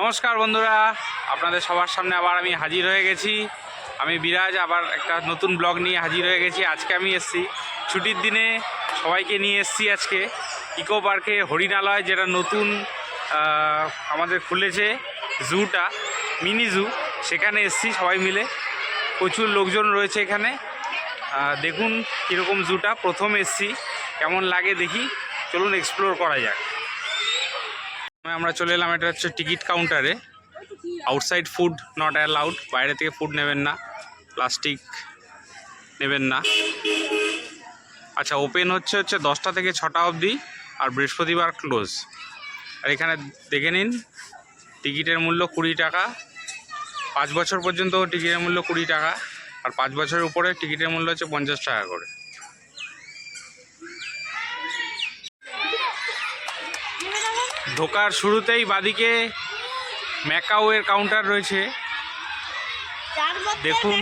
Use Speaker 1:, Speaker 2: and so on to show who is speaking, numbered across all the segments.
Speaker 1: নমস্কার বন্ধুরা, আপনাদের সবার সামনে আবার আমি হাজির হয়ে গেছি। আমি বিরাজ, আবার একটা নতুন ব্লগ নিয়ে হাজির হয়ে গেছি। আজকে আমি এসেছি ছুটির দিনে, সবাইকে নিয়ে এসেছি আজকে ইকো পার্কে হরিণালয়, যেটা নতুন আমাদের খুলেছে জুটা, মিনি জু। সেখানে এসেছি সবাই মিলে। প্রচুর লোকজন রয়েছে এখানে। দেখুন কীরকম জুটা। প্রথম এসেছি। কেমন লাগে দেখি। চলুন এক্সপ্লোর করা যাক। আমরা চলে এলাম, এটা হচ্ছে টিকিট কাউন্টারে। আউটসাইড ফুড নট অ্যালাউড বাইরে থেকে ফুড নেবেন না প্লাস্টিক নেবেন না। আচ্ছা ওপেন হচ্ছে হচ্ছে দশটা থেকে ছটা অবধি আর বৃহস্পতিবার ক্লোজ আর এখানে দেখে নিন, টিকিটের মূল্য কুড়ি টাকা, পাঁচ বছর পর্যন্ত টিকিটের মূল্য কুড়ি টাকা, আর পাঁচ বছরের উপরে টিকিটের মূল্য হচ্ছে পঞ্চাশ টাকা করে। ঢোকার শুরুতেই বাদিকে ম্যাকাওয়ের কাউন্টার রয়েছে। দেখুন।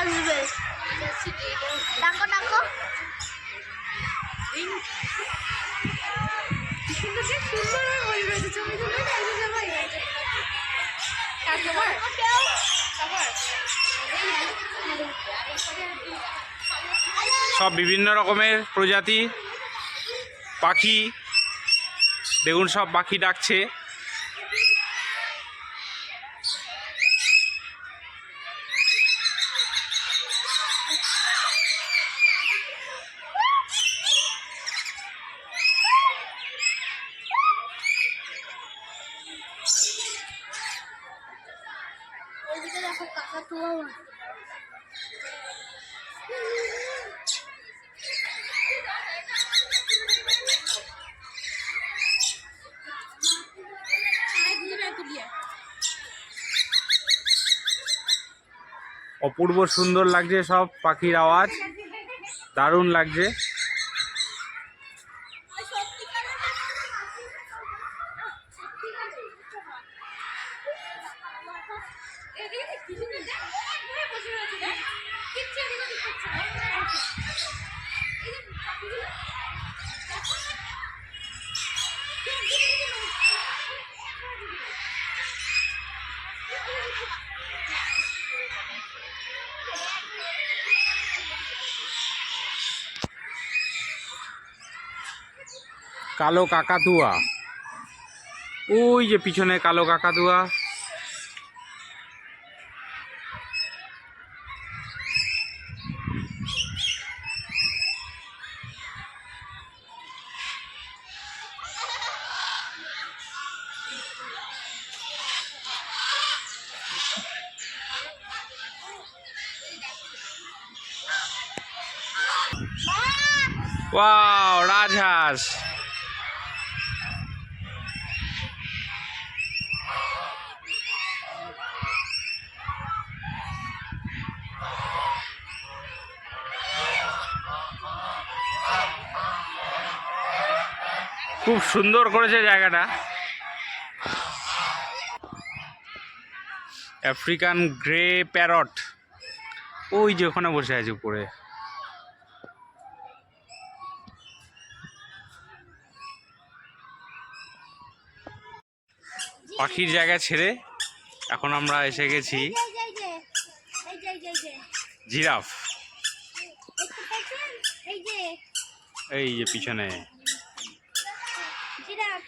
Speaker 2: আসবে। ডাকো ডাকো। সুন্দর
Speaker 1: সব বিভিন্ন রকমের প্রজাতি পাখি দেখুন সব পাখি ডাকছে।
Speaker 2: দেখো
Speaker 1: অপূর্ব সুন্দর লাগছে সব পাখির আওয়াজ। দারুণ লাগছে। কালো কাকাতুয়া ওই যে পিছনে কালো কাকাতুয়া ওয়াও রাজহাঁস খুব সুন্দর করেছে জায়গাটা আফ্রিকান গ্রে প্যারট ওই যে ওখানে বসে আছে উপরে পাখির জায়গা ছেড়ে এখন আমরা এসে গেছি জিরাফ
Speaker 2: এই যে
Speaker 1: পিছনে
Speaker 2: জিরাফ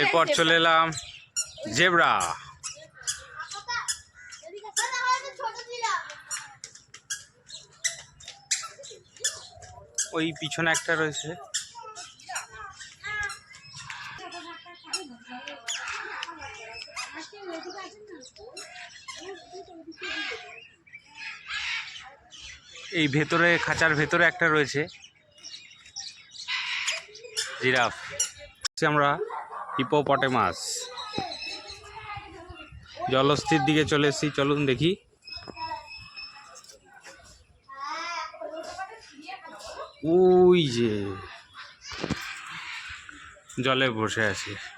Speaker 1: এরপর চলে এলাম জেবরা। ওই পিছনে একটা রয়েছে। এই ভেতরে, খাঁচার ভেতরে একটা রয়েছে। জিরাফ। আমরা হিপোপটেমাস। জলস্থির দিকে চলে এসেছি, চলুন দেখি। ওই যে, জলে বসে আছে।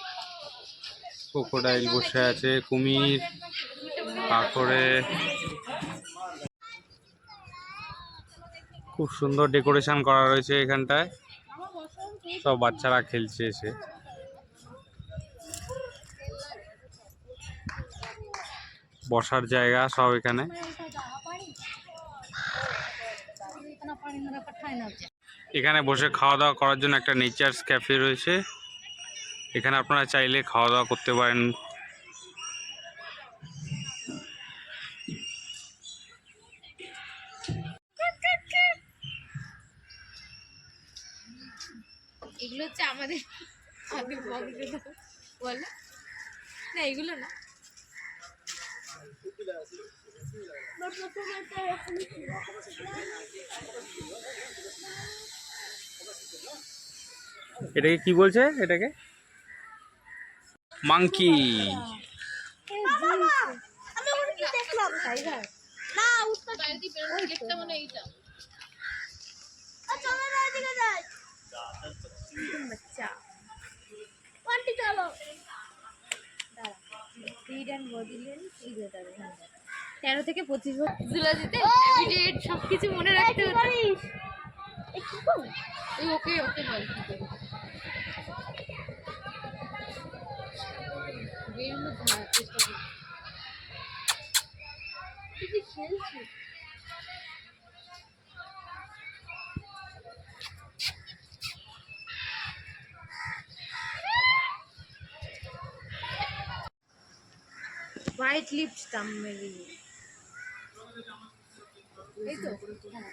Speaker 1: ক্রোকোডাইল বসে আছে, কুমির তারপরে খুব সুন্দর ডেকোরেশন করা রয়েছে এখানটায়। সব বাচ্চারা খেলছে এসে। বসার জায়গা সব এখানে। এখানে বসে খাওয়া দাওয়া করার জন্য একটা নেচার্স ক্যাফে রয়েছে। এখানে আপনারা চাইলে খাওয়া দাওয়া করতে পারেন।
Speaker 2: এগুলো হচ্ছে আমাদের আগে বলগুলো বলো না এগুলো না।
Speaker 1: এটাকে কি বলছে? এটাকে? মাংকি
Speaker 2: তেরো থেকে পঁচিশ বছর জুলজিতে হ্যাবিটেট সব কিছু মনে রাখতে ওই ওকে ওকে বল। বেরোনো চেষ্টা করি তুই খেলছিস হোয়াইট লিপস দাম মেবি এই তো হ্যাঁ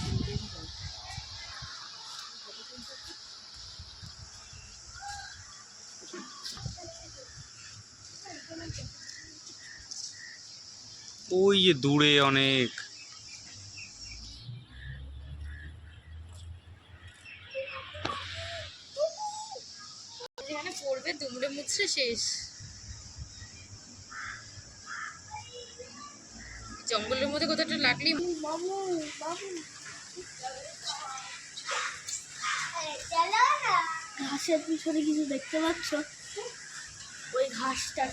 Speaker 1: ওই যে দূরে অনেক।
Speaker 2: যেখানে পড়বে দুমড়ে মুছড়ে শেষ। জঙ্গলের মধ্যে কোথাও একটা লাগলি
Speaker 3: ঘাসের পিছনে কিছু দেখতে পাচ্ছ? ওই ঘাসটা।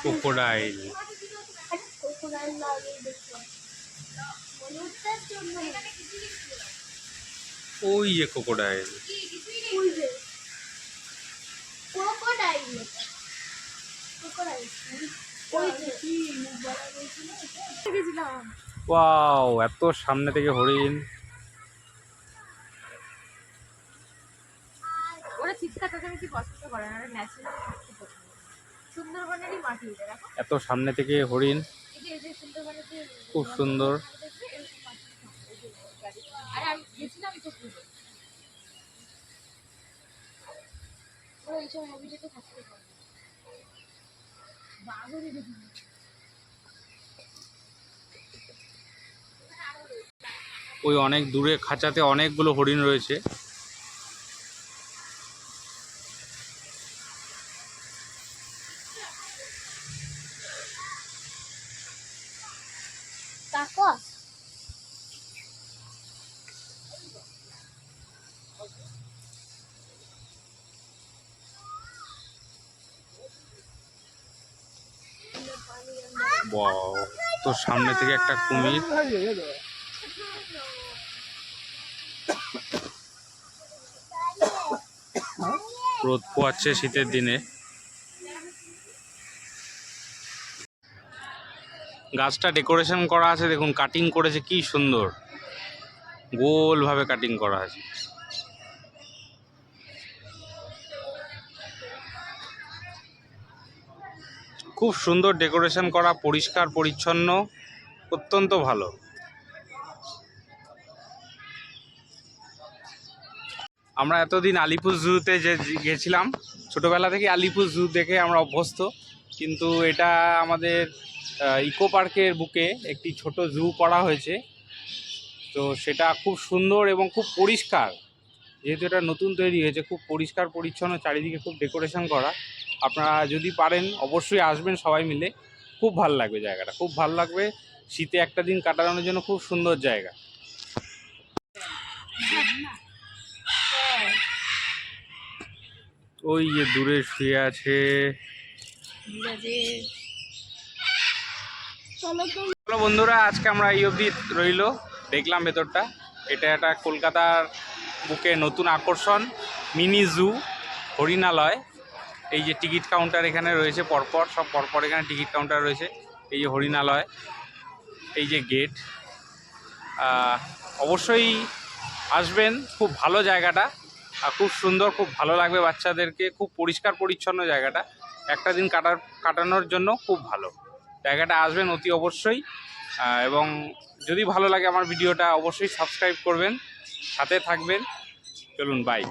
Speaker 1: ক্রোকোডাইল ওই যে ক্রোকোডাইল ওয়াও এত সামনে থেকে হরিণ।
Speaker 2: ওরা চিৎকার চেঁচামেচি পছন্দ করে না সুন্দরবনেরই মাটি এটা দেখো।
Speaker 1: এত সামনে থেকে হরিণ।
Speaker 2: এই যে সুন্দরবনের যে
Speaker 1: খুব সুন্দর।
Speaker 2: আরে আমি গেছিলাম তো পুরো। এইসব থাকতে পারে
Speaker 1: ওই অনেক দূরে খাঁচাতে অনেকগুলো হরিণ রয়েছে। তো সামনে থেকে একটা কুমির। রোদ পোয়াচ্ছে শীতের দিনে। গাছটা ডেকোরেশন করা আছে, দেখুন, কাটিং করেছে, কি সুন্দর। গোলভাবে কাটিং করা আছে। খুব সুন্দর ডেকোরেশন করা, পরিষ্কার, পরিচ্ছন্ন, অত্যন্ত ভালো। আমরা এতদিন আলিপুর জুতে যে গেছিলাম, ছোটোবেলা থেকে আলিপুর জু দেখে আমরা অভ্যস্ত। কিন্তু এটা আমাদের ইকো পার্কের বুকে একটি ছোট জু করা হয়েছে। তো সেটা খুব সুন্দর এবং খুব পরিষ্কার। যেহেতু এটা নতুন তৈরি হয়েছে, খুব পরিষ্কার, পরিচ্ছন্ন, চারিদিকে খুব ডেকোরেশন করা। আপনারা যদি পারেন, অবশ্যই আসবেন সবাই মিলে। খুব ভালো লাগবে জায়গাটা, খুব ভালো লাগবে। শীতে একটা দিন কাটানোর জন্য খুব সুন্দর জায়গা। ওই যে দূরে শুয়ে আছে।
Speaker 3: চলো
Speaker 1: বন্ধুরা, আজকে আমরা এই অবধি রইল। দেখলাম ভেতরটা। এটা একটা কলকাতার বুকে নতুন আকর্ষণ, মিনি জু, হরিণালয়। এই যে টিকিট কাউন্টার এখানে রয়েছে পরপর, সব পরপর এখানে টিকিট কাউন্টার রয়েছে। এই যে হরিণালয়, এই যে গেট। অবশ্যই আসবেন, খুব ভালো জায়গাটা। আর খুব সুন্দর, খুব ভালো লাগবে বাচ্চাদেরকে, খুব পরিষ্কার পরিচ্ছন্ন জায়গাটা। একটা দিন কাটার, কাটানোর জন্য খুব ভালো। জায়গাটা আসবেন অতি অবশ্যই। এবং যদি ভালো লাগে আমার ভিডিওটা, অবশ্যই সাবস্ক্রাইব করবেন। সাথে থাকবেন। চলুন বাই